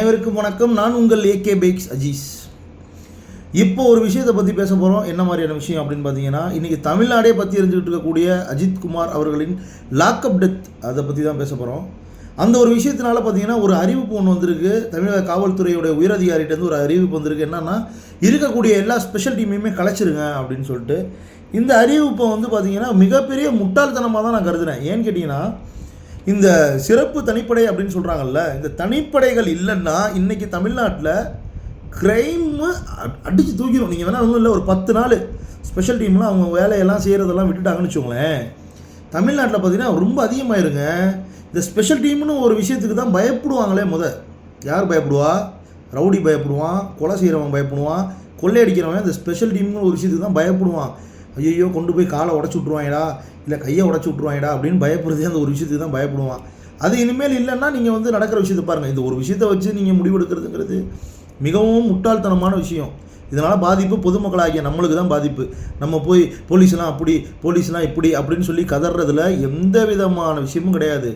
அனைவருக்கும் வணக்கம். நான் உங்கள் ஏகே பேக்ஸ் அஜீஸ் இப்போ ஒரு விஷயத்தை பற்றி பேச போகிறோம் என்ன மாதிரியான விஷயம் அப்படின்னு பார்த்தீங்கன்னா இன்றைக்கி தமிழ்நாடே பற்றி எரிஞ்சுக்கிட்டு இருக்கக்கூடிய அஜித் குமார் அவர்களின் லாக்அப் டெத் அதை பற்றி தான் பேச போகிறோம் அந்த ஒரு விஷயத்தினால பார்த்தீங்கன்னா ஒரு அறிவிப்பு ஒன்று வந்திருக்கு. தமிழக காவல்துறையுடைய உயரதிகாரிகிட்டேருந்து ஒரு அறிவிப்பு வந்திருக்கு. என்னன்னா இருக்கக்கூடிய எல்லா ஸ்பெஷல் டீமையுமே கலைச்சிருங்க அப்படின்னு சொல்லிட்டு. இந்த அறிவிப்பை வந்து பார்த்தீங்கன்னா மிகப்பெரிய முட்டாள்தனமாக தான் நான் கருதுனேன் ஏன்னு கேட்டிங்கன்னா இந்த சிறப்பு தனிப்படை அப்படின்னு சொல்கிறாங்கல்ல இந்த தனிப்படைகள் இல்லைன்னா இன்றைக்கி தமிழ்நாட்டில் க்ரைமு அடித்து தூக்கிடும் நீங்கள் வேணால் ஒன்றும் இல்லை ஒரு பத்து நாள் ஸ்பெஷல் டீம்லாம் அவங்க வேலையெல்லாம் செய்கிறதெல்லாம் விட்டுட்டாங்கன்னு வச்சுக்கோங்களேன். தமிழ்நாட்டில் பார்த்தீங்கன்னா ரொம்ப அதிகமாயிருங்க. இந்த ஸ்பெஷல் டீம்னு ஒரு விஷயத்துக்கு தான் பயப்படுவாங்களே முத. யார் பயப்படுவா? ரவுடி பயப்படுவான் கொலை செய்கிறவன் பயப்படுவான் கொள்ளையடிக்கிறவன் இந்த ஸ்பெஷல் டீம்னு ஒரு விஷயத்துக்கு தான் பயப்படுவான். ஐயோ கொண்டு போய் காலை உடச்சி விட்ருவாங்கடா இல்லை கையை உடச்சி விட்ருவாங்கடா அப்படின்னு பயப்படுறதே அந்த ஒரு விஷயத்துக்கு தான் பயப்படுவான். அது இனிமேல் இல்லைன்னா நீங்கள் வந்து நடக்கிற விஷயத்தை பாருங்கள் இந்த ஒரு விஷயத்தை வச்சு நீங்கள் முடிவெடுக்கிறதுங்கிறது மிகவும் முட்டாள்தனமான விஷயம். இதனால் பாதிப்பு பொதுமக்களாகிய நம்மளுக்கு தான் பாதிப்பு. நம்ம போய் போலீஸ்லாம் அப்படி போலீஸ்லாம் இப்படி அப்படின்னு சொல்லி கதறதுல எந்த விதமான விஷயமும் கிடையாது.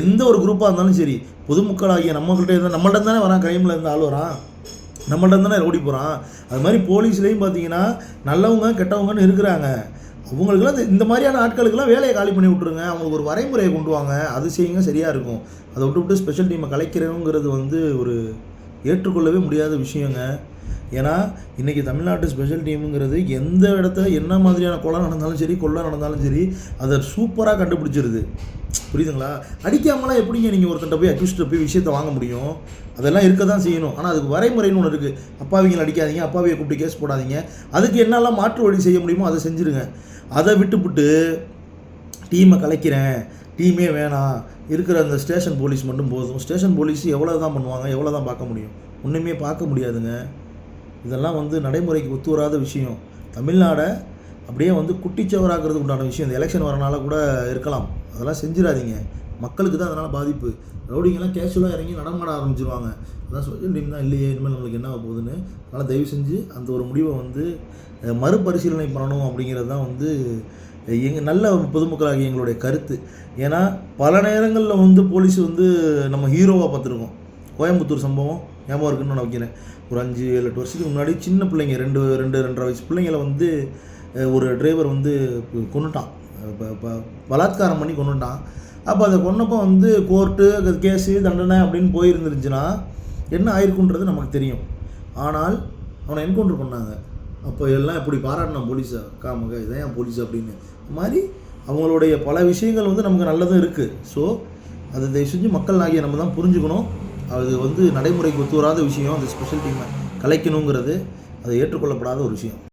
எந்த ஒரு குரூப்பாக இருந்தாலும் சரி பொதுமக்களாகிய நம்மகிட்ட இருந்தால் நம்மள்ட்ட தானே வரான் கிரைமில் இருந்து ஆள் வரான். நம்மள்ட்ட தானே ஓடி போகிறான் அது மாதிரி போலீஸ்லேயும் பார்த்தீங்கன்னா நல்லவங்க கெட்டவங்கன்னு இருக்கிறாங்க. அவங்களுக்குலாம் இந்த- இந்த மாதிரியான ஆட்களுக்கெல்லாம் வேலையை காலி பண்ணி விட்ருங்க அவங்களுக்கு ஒரு வரைமுறையை கொண்டு வாங்க. அது செய்யுங்க சரியாக இருக்கும். அதை விட்டு விட்டு ஸ்பெஷல் டீமை கலைக்கிறவங்கிறது வந்து ஒரு ஏற்றுக்கொள்ளவே முடியாத விஷயங்க. ஏன்னா இன்றைக்கி தமிழ்நாட்டு ஸ்பெஷல் டீமுங்கிறது எந்த இடத்துல என்ன மாதிரியான கொலை நடந்தாலும் சரி கொள்ளை நடந்தாலும் சரி அதை சூப்பராக கண்டுபிடிச்சிருது. புரியுதுங்களா? அடிக்காமலாம் எப்படிங்க நீங்கள் ஒருத்தன்ட்ட போய் அக்யூஸ்ட்டை போய் விஷயத்தை வாங்க முடியும்? அதெல்லாம் இருக்க தான் செய்யணும். ஆனால் அதுக்கு வரைமுறைன்னு ஒன்று இருக்குது அப்பாவிங்களை அடிக்காதீங்க அப்பாவியை கூப்பிட்டு கேஸ் போடாதீங்க. அதுக்கு என்னெல்லாம் மாற்று வழி செய்ய முடியுமோ அதை செஞ்சுருங்க. அதை விட்டுப்புட்டு டீமை கலைக்கிறேன். டீமே வேணாம். இருக்கிற அந்த ஸ்டேஷன் போலீஸ் மட்டும் போதும். ஸ்டேஷன் போலீஸ் எவ்வளோ தான் பண்ணுவாங்க எவ்வளோ தான் பார்க்க முடியும்? ஒன்றுமே பார்க்க முடியாதுங்க. இதெல்லாம் வந்து நடைமுறைக்கு ஒத்து வராத விஷயம். தமிழ்நாடை அப்படியே வந்து குட்டிச்சவராக்கிறதுக்கு உண்டான விஷயம். இந்த எலெக்ஷன் வரனால கூட இருக்கலாம். அதெல்லாம் செஞ்சிடாதீங்க. மக்களுக்கு தான் அதனால் பாதிப்பு. ரவுடிங்கெல்லாம் கேஷுவலாக இறங்கி நடமாட ஆரம்பிச்சிருவாங்க. அதான் ஸ்பெஷல் டீம் தான். இல்லையே இனிமேல் நம்மளுக்கு என்ன ஆக போகுதுன்னு. அதனால் தயவு செஞ்சு அந்த ஒரு முடிவை வந்து மறுபரிசீலனை பண்ணணும் அப்படிங்கிறது தான் வந்து எங்கள் நல்ல ஒரு பொதுமக்களாகிய எங்களுடைய கருத்து. ஏன்னா பல நேரங்களில் வந்து போலீஸ் வந்து நம்ம ஹீரோவாக பார்த்துருக்கோம். கோயம்புத்தூர் சம்பவம் ஞாபகம் இருக்குன்னு நான் வைக்கிறேன் ஒரு அஞ்சு ஏழு எட்டு வருஷத்துக்கு முன்னாடி சின்ன பிள்ளைங்க ரெண்டு ரெண்டு ரெண்டரை வயசு பிள்ளைங்களை வந்து ஒரு டிரைவர் வந்து கொண்டுட்டான் இப்போ பலாத்காரம் பண்ணி கொண்டுட்டான் அப்போ அதை கொன்னப்போ வந்து கோர்ட்டு கேஸு தண்டனை அப்படின்னு போயிருந்துருந்துச்சுன்னா என்ன ஆயிருக்குன்றது நமக்கு தெரியும். ஆனால் அவனை என்கவுண்டர் பண்ணாங்க. அப்போ எல்லாம் இப்படி பாராட்டினான் போலீஸை? காமக இதான் என் போலீஸ் அப்படின்னு. மாதிரி அவங்களுடைய பல விஷயங்கள் வந்து நமக்கு நல்லதும் இருக்குது ஸோ அதை தயவு செஞ்சு மக்கள் ஆகிய நம்ம தான் புரிஞ்சுக்கணும். அது வந்து நடைமுறைக்கு ஒத்து வராத விஷயம். அந்த ஸ்பெஷல் டீமை கலைக்கணுங்கிறது அது ஏற்றுக்கொள்ளப்படாத ஒரு விஷயம்.